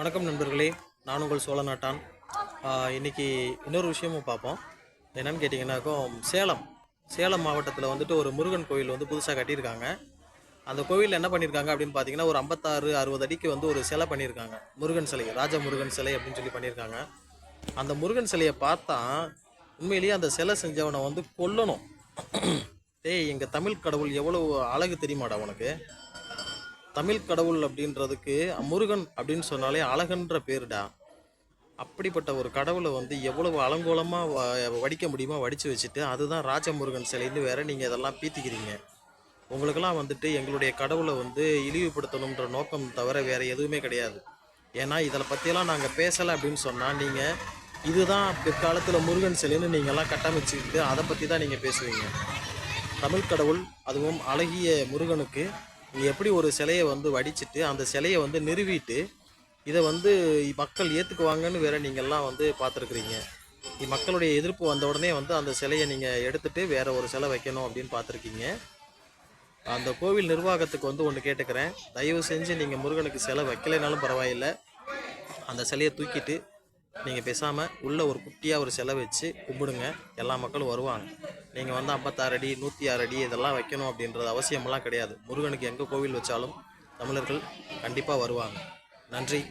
வணக்கம் நண்பர்களே நான் உங்கள் சோழ நாட்டான். இன்றைக்கி இன்னைக்கு இன்னொரு விஷயமும் பார்ப்போம். என்னன்னு கேட்டிங்கன்னாக்கோ சேலம். சேலம் மாவட்டத்தில் வந்துட்டு ஒரு முருகன் கோயில் வந்து புதுசாக கட்டியிருக்காங்க. அந்த கோவிலில் என்ன பண்ணியிருக்காங்க அப்படின்னு பார்த்தீங்கன்னா ஒரு ஐம்பத்தாறு அறுபது அடிக்கு வந்து ஒரு சிலை பண்ணியிருக்காங்க. முருகன் சிலை ராஜ முருகன் சிலை அப்படின்னு சொல்லி பண்ணியிருக்காங்க. அந்த முருகன் சிலையை பார்த்தா உண்மையிலேயே அந்த சிலை செஞ்சவனை வந்து கொல்லணும். டேய் எங்கள் தமிழ் கடவுள் எவ்வளோ அழகு தெரியுமாடா உனக்கு? தமிழ் கடவுள் அப்படின்றதுக்கு முருகன் அப்படின்னு சொன்னாலே அழகன்ற பேருடா. அப்படிப்பட்ட ஒரு கடவுளை வந்து எவ்வளவு அலங்கோலமாக வடிக்க முடியுமோ வடித்து வச்சுட்டு அதுதான் ராஜமுருகன் சிலைன்னு வேற நீங்கள் இதெல்லாம் பீத்திக்கிறீங்க. உங்களுக்கெல்லாம் வந்துட்டு எங்களுடைய கடவுளை வந்து இழிவுபடுத்தணுன்ற நோக்கம் தவிர வேறு எதுவுமே கிடையாது. ஏன்னா இதில் பற்றியெல்லாம் நாங்கள் பேசலை அப்படின்னு சொன்னால் நீங்கள் இதுதான் பிற்காலத்தில் முருகன் சிலைன்னு நீங்கள்லாம் கட்டமைச்சுக்கிட்டு அதை பற்றி தான் நீங்கள் பேசுவீங்க. தமிழ் கடவுள் அதுவும் அழகிய முருகனுக்கு எப்படி ஒரு சிலையை வந்து வடிச்சிட்டு அந்த சிலையை வந்து நிறுவிட்டு இதை வந்து மக்கள் ஏற்றுக்குவாங்கன்னு வேற நீங்கள்லாம் வந்து பார்த்துருக்குறீங்க. மக்களுடைய எதிர்ப்பு வந்த உடனே வந்து அந்த சிலையை நீங்கள் எடுத்துட்டு வேற ஒரு சிலை வைக்கணும் அப்படின்னு பார்த்துருக்கீங்க. அந்த கோவில் நிர்வாகத்துக்கு வந்து ஒன்று கேட்டுக்கிறேன். தயவு செஞ்சு நீங்கள் முருகனுக்கு சிலை வைக்கலைனாலும் பரவாயில்லை. அந்த சிலையை தூக்கிட்டு நீங்கள் பேசாமல் உள்ளே ஒரு குட்டியாக ஒரு சிலை வச்சு கும்பிடுங்க. எல்லா மக்களும் வருவாங்க. நீங்கள் வந்து ஐம்பத்தாறு அடி நூற்றி ஆறு அடி இதெல்லாம் வைக்கணும் அப்படின்றது அவசியமெல்லாம் கிடையாது. முருகனுக்கு எங்கே கோவில் வச்சாலும் தமிழர்கள் கண்டிப்பாக வருவாங்க. நன்றி.